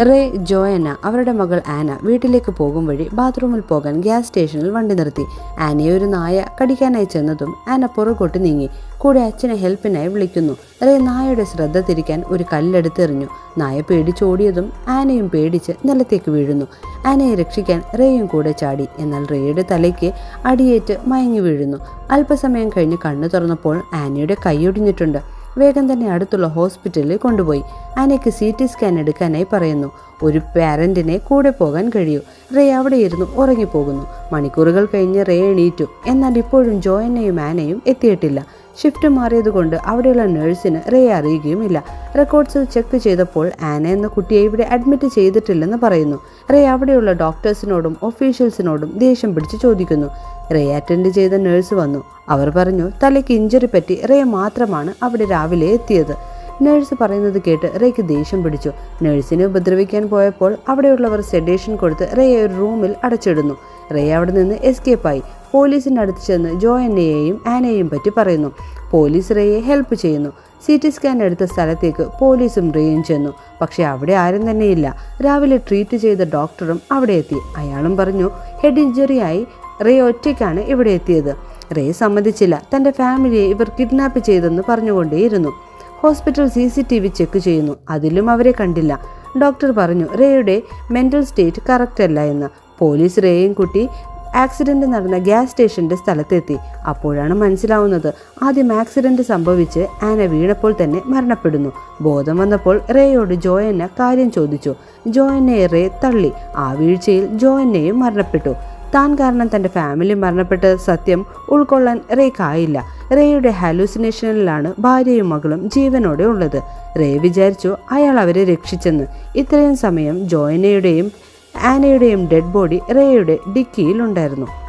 Ray ജോയന അവരുടെ മകൾ ആന വീട്ടിലേക്ക് പോകും വഴി ബാത്റൂമിൽ പോകാൻ ഗ്യാസ് സ്റ്റേഷനിൽ വണ്ടി നിർത്തി. ആനയെ ഒരു നായ കടിക്കാനായി ചെന്നതും ആന പുറകോട്ട് നീങ്ങി. കൂടെ അച്ഛനെ ഹെൽപ്പിനായി വിളിക്കുന്നു. റേ നായയുടെ ശ്രദ്ധ തിരിക്കാൻ ഒരു കല്ലെടുത്തെറിഞ്ഞു നായ പേടിച്ചോടിയതും ആനയും പേടിച്ച് നിലത്തേക്ക് വീഴുന്നു. ആനയെ രക്ഷിക്കാൻ റേയും കൂടെ ചാടി. എന്നാൽ റേയുടെ തലയ്ക്ക് അടിയേറ്റ് മയങ്ങി വീഴുന്നു. അല്പസമയം കഴിഞ്ഞ് കണ്ണു തുറന്നപ്പോൾ ആനയുടെ കൈയൊടിഞ്ഞിട്ടുണ്ട് വേഗം തന്നെ അടുത്തുള്ള ഹോസ്പിറ്റലിൽ കൊണ്ടുപോയി. ആനയ്ക്ക് സി ടി സ്കാൻ എടുക്കാനായി പറയുന്നു. ഒരു പാരന്റിനെ കൂടെ പോകാൻ കഴിയൂ. റേ അവിടെ ഇരുന്ന് ഉറങ്ങിപ്പോകുന്നു. മണിക്കൂറുകൾ കഴിഞ്ഞ് റേ എണീറ്റു. എന്നാൽ ഇപ്പോഴും ജോയന്നയും ആനയും എത്തിയിട്ടില്ല. ഷിഫ്റ്റ് മാറിയതുകൊണ്ട് അവിടെയുള്ള നഴ്സിന് റേ അറിയുകയുമില്ല. റെക്കോർഡ്സിൽ ചെക്ക് ചെയ്തപ്പോൾ ആന എന്ന കുട്ടിയെ ഇവിടെ അഡ്മിറ്റ് ചെയ്തിട്ടില്ലെന്ന് പറയുന്നു. റേ അവിടെയുള്ള ഡോക്ടേഴ്സിനോടും ഒഫീഷ്യൽസിനോടും ദേഷ്യം പിടിച്ച് ചോദിക്കുന്നു. റേ അറ്റൻഡ് ചെയ്ത നഴ്സ് വന്നു. അവർ പറഞ്ഞു തലയ്ക്ക് ഇഞ്ചറി പറ്റി റേ മാത്രമാണ് അവിടെ രാവിലെ എത്തിയത്. നഴ്സ് പറയുന്നത് കേട്ട് റേക്ക് ദേഷ്യം പിടിച്ചു. നഴ്സിനെ ഉപദ്രവിക്കാൻ പോയപ്പോൾ അവിടെയുള്ളവർ സെഡേഷൻ കൊടുത്ത് റേയെ ഒരു റൂമിൽ അടച്ചിടുന്നു. റേ അവിടെ നിന്ന് എസ്കേപ്പായി പോലീസിന്റെ അടുത്ത് ചെന്ന് ജോയന്നയെയും ആനയെയും പറ്റി പറയുന്നു. പോലീസ് റേയെ ഹെൽപ്പ് ചെയ്യുന്നു. സി ടി സ്കാൻ എടുത്ത സ്ഥലത്തേക്ക് പോലീസും റേയും ചെന്നു. പക്ഷേ അവിടെ ആരും തന്നെയില്ല. രാവിലെ ട്രീറ്റ് ചെയ്ത ഡോക്ടറും അവിടെ എത്തി. അയാളും പറഞ്ഞു ഹെഡ് ഇഞ്ചറിയായി റേ ഒറ്റയ്ക്കാണ് ഇവിടെ എത്തിയത്. റേ സമ്മതിച്ചില്ല. തന്റെ ഫാമിലിയെ ഇവർ കിഡ്നാപ്പ് ചെയ്തെന്ന് പറഞ്ഞുകൊണ്ടേയിരുന്നു. Hospital C C T V check ചെയ്യുന്നു. അതിലും അവരെ കണ്ടില്ല. ഡോക്ടർ പറഞ്ഞു റേയുടെ മെന്റൽ സ്റ്റേറ്റ് കറക്റ്റ് അല്ല എന്ന്. പോലീസ് റേയും കുട്ടി ആക്സിഡന്റ് നടന്ന ഗ്യാസ് സ്റ്റേഷന്റെ സ്ഥലത്തെത്തി. അപ്പോഴാണ് മനസ്സിലാവുന്നത് ആദ്യം ആക്സിഡന്റ് സംഭവിച്ച് ആന വീണപ്പോൾ തന്നെ മരണപ്പെടുന്നു. ബോധം വന്നപ്പോൾ റേയോട് ജോയന്ന കാര്യം ചോദിച്ചു. ജോയന്നയെ റേ തള്ളി. ആ വീഴ്ചയിൽ ജോയന്നയും മരണപ്പെട്ടു. താൻ കാരണം തന്റെ ഫാമിലി മരണപ്പെട്ട സത്യം ഉൾക്കൊള്ളാൻ റേക്കായില്ല. റേയുടെ ഹാലൂസിനേഷനിലാണ് ഭാര്യയും മകളും ജീവനോടെ ഉള്ളത്. റേ വിചാരിച്ചു അയാൾ അവരെ രക്ഷിച്ചെന്ന്. ഇത്രയും സമയം ജോയനയുടെയും ആനയുടെയും ഡെഡ് ബോഡി റേയുടെ ഡിക്കിയിൽ ഉണ്ടായിരുന്നു.